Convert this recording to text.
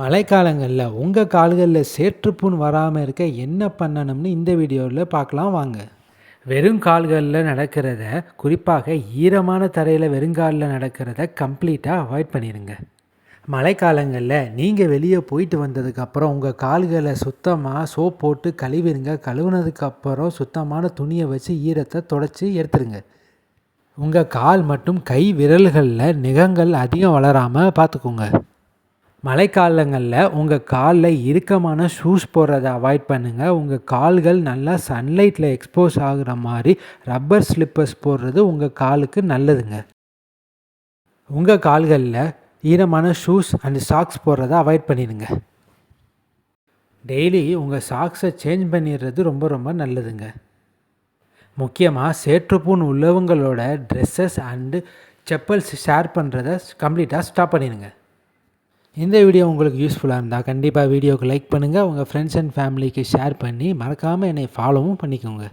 மழைக்காலங்களில் உங்கள் கால்களில் சேற்றுப்புண் வராமல் இருக்க என்ன பண்ணணும்னு இந்த வீடியோவில் பார்க்கலாம் வாங்க. வெறும் கால்களில் நடக்கிறத குறிப்பாக ஈரமான தரையில் வெறுங்காலில் நடக்கிறத கம்ப்ளீட்டாக அவாய்ட் பண்ணிடுங்க மழைக்காலங்களில் நீங்கள் வெளியே போயிட்டு வந்ததுக்கப்புறம் உங்கள் கால்களை சுத்தமாக சோப் போட்டு கழுவிடுங்க கழுவுனதுக்கப்புறம் சுத்தமான துணியை வச்சு ஈரத்தை தொடச்சி எடுத்துருங்க. உங்கள் கால் மற்றும் கை விரல்களில் நிகங்கள் அதிகம் வளராமல் பார்த்துக்கோங்க மழைக்காலங்களில் உங்கள் காலில் இறுக்கமான ஷூஸ் போடுறத அவாய்ட் பண்ணுங்கள் உங்கள் கால்கள் நல்லா சன்லைட்டில் எக்ஸ்போஸ் ஆகுற மாதிரி ரப்பர் ஸ்லிப்பர்ஸ் போடுறது உங்கள் காலுக்கு நல்லதுங்க. உங்கள் கால்களில் ஈரமான ஷூஸ் அண்ட் சாக்ஸ் போடுறத அவாய்ட் பண்ணிடுங்க. டெய்லி உங்கள் சாக்ஸை சேஞ்ச் பண்ணிடுறது ரொம்ப ரொம்ப நல்லதுங்க. முக்கியமாக சேற்றுப்பூன் உள்ளவங்களோட ட்ரெஸ்ஸஸ் அண்டு செப்பல்ஸ் ஷேர் பண்ணுறத கம்ப்ளீட்டாக ஸ்டாப் பண்ணிடுங்க. இந்த வீடியோ உங்களுக்கு யூஸ்ஃபுல்லாக இருந்தால் கண்டிப்பாக வீடியோவுக்கு லைக் பண்ணுங்கள் உங்கள் ஃப்ரெண்ட்ஸ் அண்ட் ஃபேமிலிக்கு ஷேர் பண்ணி மறக்காமல் என்னை ஃபாலோவும் பண்ணிக்கோங்க.